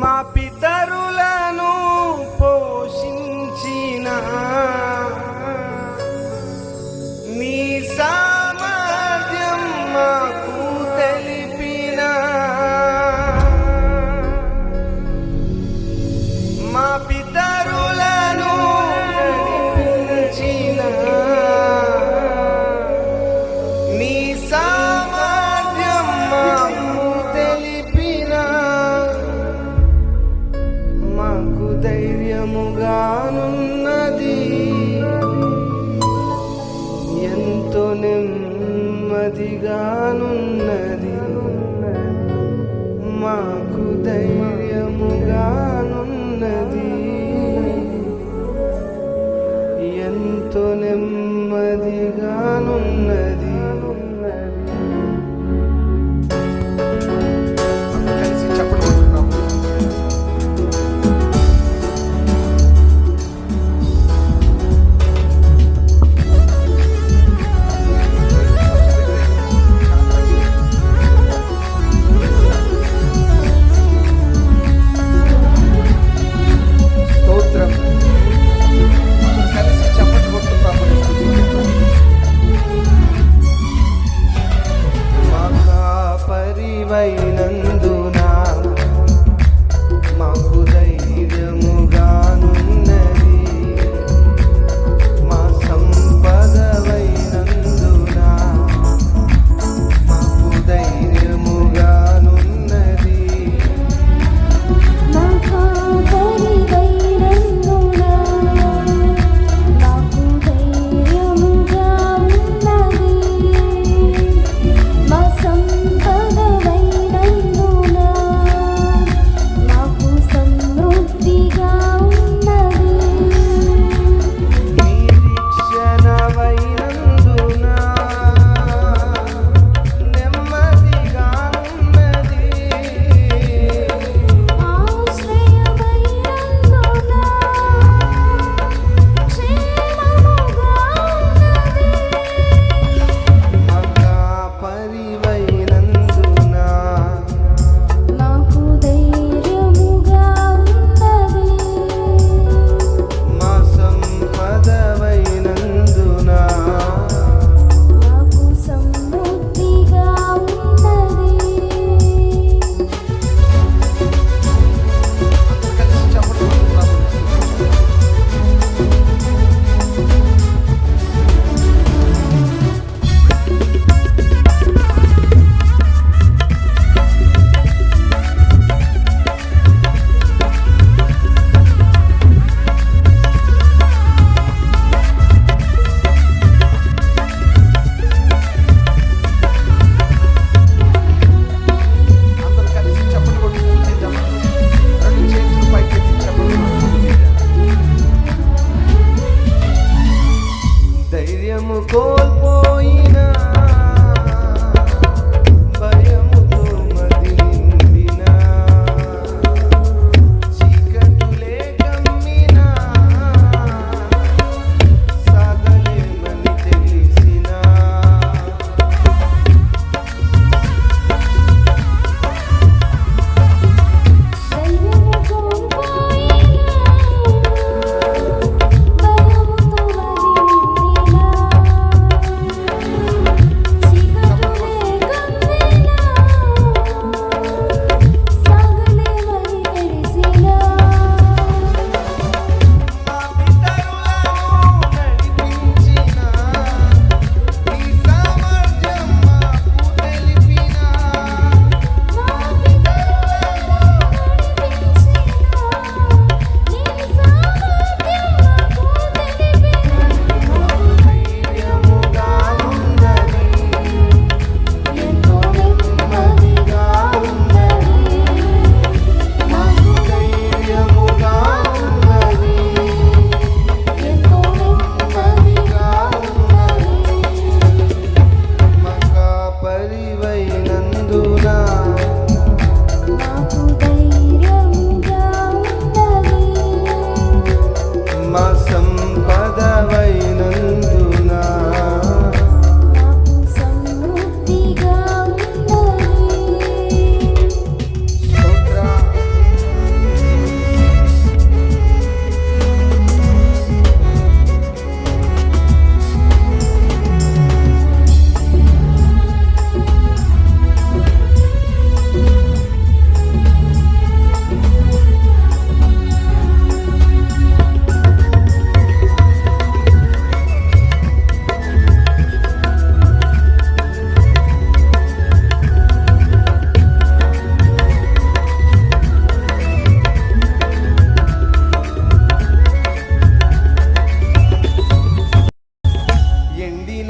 మా పితరులను నెమ్మదిగానున్నది మాకు ధైర్యముగానున్నది. ఎంతో నెమ్మదిగానున్నది. ధైర్యము కోల్పోయి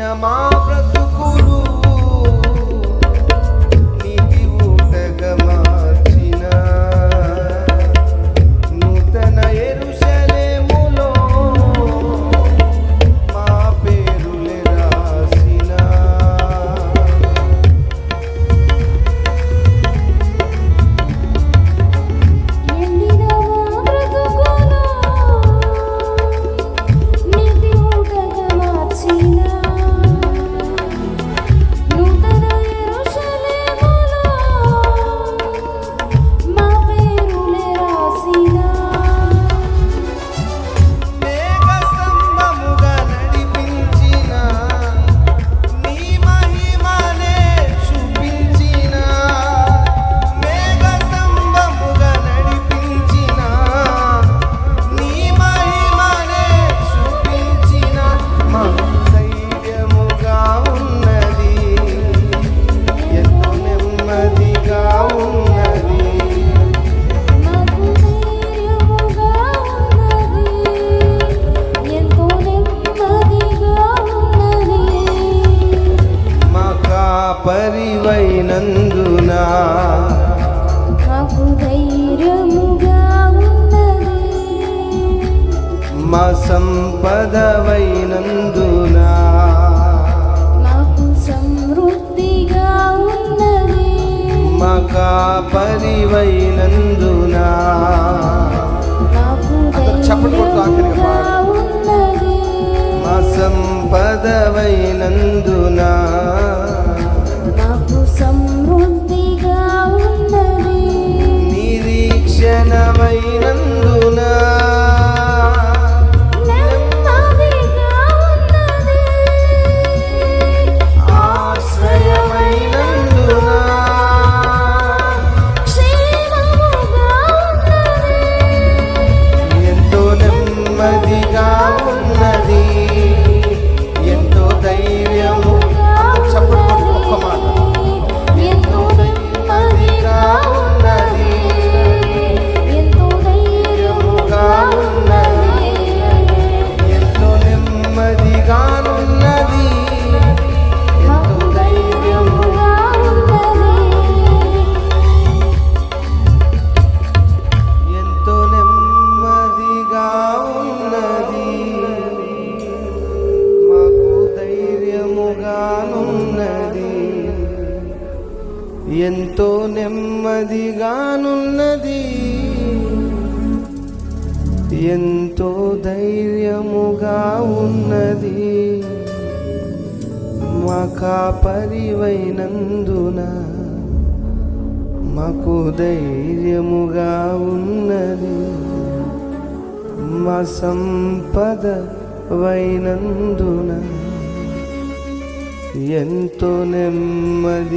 I'm on. మా సంపదవైనందున మాకు సమృద్ధిగా ఉన్నది. మా ఎంతో నెమ్మదిగానున్నది. ఎంతో ధైర్యముగా ఉన్నది. మా కాపరివైనందున మాకు ధైర్యముగా ఉన్నది. మా సంపద వైనందున ఎంతో నెమ్మదిగానున్నది.